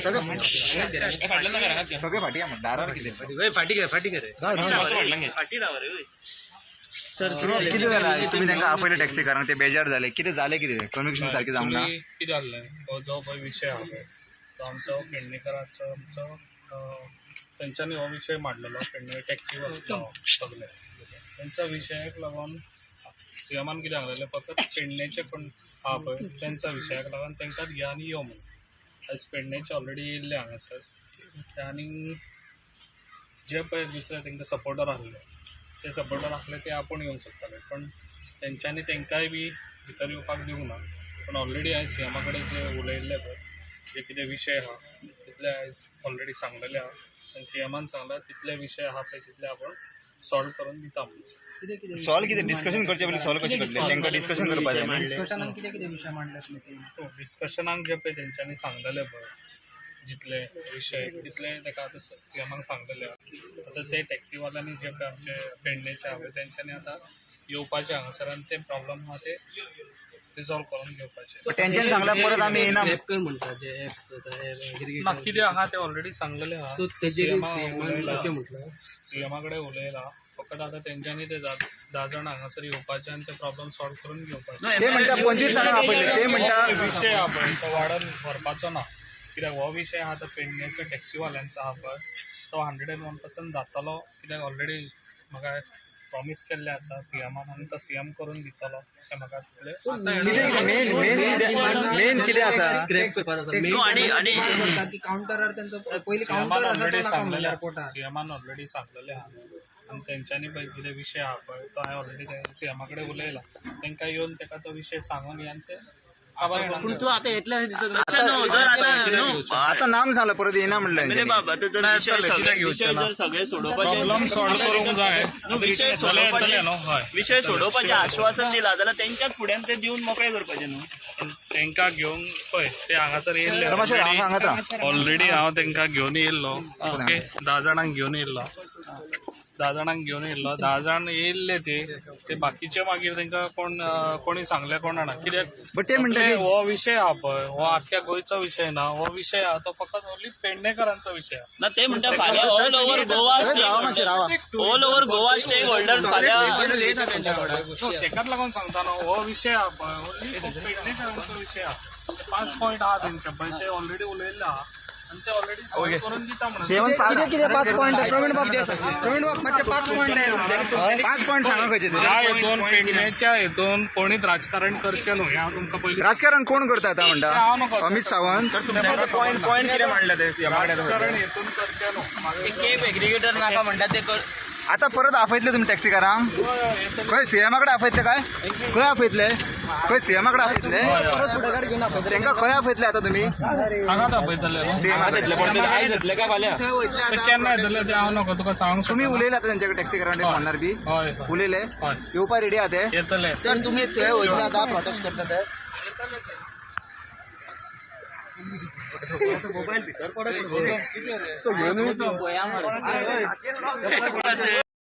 सगळे फाटी आहे दारावर किती फाटी घे फाटी घे किती झाला? तुम्ही त्यांना आपले टॅक्सी कारण ते बेजार झाले. किती झाले किती कन्व्हिक्शन सारखे जाऊन ना. कितें हो जो विशय आहा पळय तो आमचो पेडणेकरांचो आमचो अं, तेंच्यांनी हो विशय मांडलेलो पेडणे टॅक्सी वसलो सगळे तेंच्या विशयाक लागून सीएमान कितें सांगलेलें फकत पेडणेचे कोण आहा पळय तेंच्या विशयाक लागून तेंकां या आनी यो म्हणून. आयज पेडणेचे ऑलरेडी येयल्ले हांगासर आनी जे पळय दुसरे तेंकां सपोर्टर आसले ते सपोर्टर आसले ते आपूण येवंक शकताले पण तेंच्यांनी तेंकांय बी भितर येवपाक दिवंक ना. पण ऑलरेडी आयज सीएमा कडेन जे उलयल्ले पळय जे कितें विशय आहा तितले आयज ऑलरेडी सांगलेले आहा आनी सीएमान सांगला तितले विशय आहा पळय तितले आपण सॉल्व करून दिता सॉल्व किती? डिस्कशन करचे पयलीं सॉल्व कशें करतले तांकां डिस्कशन करपाचें डिस्कशनान कितें कितें विशय मांडले तुमी डिस्कशनाक जे पळय तेंच्यांनी सांगलेले पळय जितले विशय तितले ताका आतां सीएमाक सांगलेले आहा आतां ते टॅक्सीवाल्यांनी जे पळय आमचे पेडणेचे आहा पळय तेंच्यांनी आतां येवपाचे हांगासर आनी ते प्रॉब्लम आहा ते रिजॉल्व करून घेवपाचे तेंच्यांनी सांगला परत आमी येना म्हणटा जे ना कितें आहा ते ऑलरेडी सांगलेले आहा सो तेजेर सीएमा कडेन उलयला फकत आतां तेंच्यांनी ते धा धा जाण हांगासर येवपाचे आनी ते प्रॉब्लम सॉल्व करून घेवपाचे ते म्हणटा पंचवीस जाणां आपयले ते म्हणटा विशय आहा पळय तो वाडोवन व्हरपाचो ना. कित्याक हो विशय आहा तो पेडणेचो टॅक्सीवाल्यांचो आहा पळय तो हंड्रेड एंड वन पर्संट जातलो. कित्याक ऑलरेडी म्हाका प्रॉमीस केल्ले आसा सीएमान आनी तो सीएम करून दितलो. ते म्हाका तितले कितें कितें मेन मेन कितें मेन कितें आसा स्क्रॅप पेपर आसा आणि आणि की काउंटरार त्यांचं पयलीं सीएमान काउंटर ऑलरेडी सांगलेले एअरपोर्टार सीएमान ऑलरेडी सांगलेले आहा. आनी तेंच्यांनी पळय कितें विशय आहा पळय तो हांवें ऑलरेडी सीएमा कडेन उलयला तेंकां येवन ताका तो विशय सांगून हे आनी ते पूण तूं आतां येतल्या दिसत. आता नाम झालं परत येना म्हणलं यांच्यानी. बाबा तो जर विषय सगळे विषय जर सगळे सोडोवपाचे प्रॉब्लम सॉल्व करूंक जाय. विषय जाल्यार सोडोवपाचे येतले न्हू हय. विषय सोडोवपाचे आश्वासन दिला जाल्यार तेंच्याच फुड्यान ते दिवन मोकळे करपाचे न्हू तेंकां घेवन पळय ते हांगासर राव. ऑलरेडी हांव तेंकां घेवन येयल्लो ओके धा जाणांक घेवन येयल्लो धा जाणांक घेवन येयल्लो धा जाण येयल्ले ते ते बाकीचे मागीर तेंकां कोण अं, कोणी सांगले कोण जाणा कित्याक बट ते म्हणटा आपले की हो विशय आहा पळय हो आख्या गोंयचो विशय ना हो विशय आहा तो फकत ओन्ली पेडणेकरांचो विशय आहा ना ते म्हणटा फाल्यां ऑल ओव्हर गोवा रावा मातशे रावा stake all over Goa stake holders फाल्यां तेकाच लागून सांगता न्हू हो विशय आहा पळय ओन्ली पेडणेकरांचो आहा पांच पॉयंट आहा तेंचे पळय ते ऑलरेडी उलयल्ले आहा आनी ते ऑलरेडी करून दिता म्हणून. पाच कितें कितें पाच पॉयंट प्रवीण बाब प्रवीण बाब मातशे पाच पॉयंट आहे. पाच पॉईंट सांगा खंयचे ते ह्या हेतून पेडणेच्या हेतून कोणीच राजकारण करचें न्हू. हें हांव तुमकां पयलीं राजकारण कोण करता आता म्हणटा अमित सावंत? पॉईंट पॉईंट कितें मांडला ते? राजकारण हेतून करचें न्हू. एग्रिगेटर नाका म्हणटा ते आता परत आफयतले तुम्ही टॅक्सीकारांक खंय सीएमा कडेन आफयतले काय? खंय आफयतले खंय सीएमा कडेन आफयतले परत फुडाकार घेऊन आफयतले तांकां खंय आफयतले आता तुम्ही? तुम्ही. उलयले आता त्यांच्याकडे टॅक्सीकारां कडेन म्हणणार बी. हय. उलयले येवपा रेडी आहा ते येतले. सर तुम्ही थंय वयतले आता प्रोटेस्ट करता ते મોબાઈલ ભીતર પડે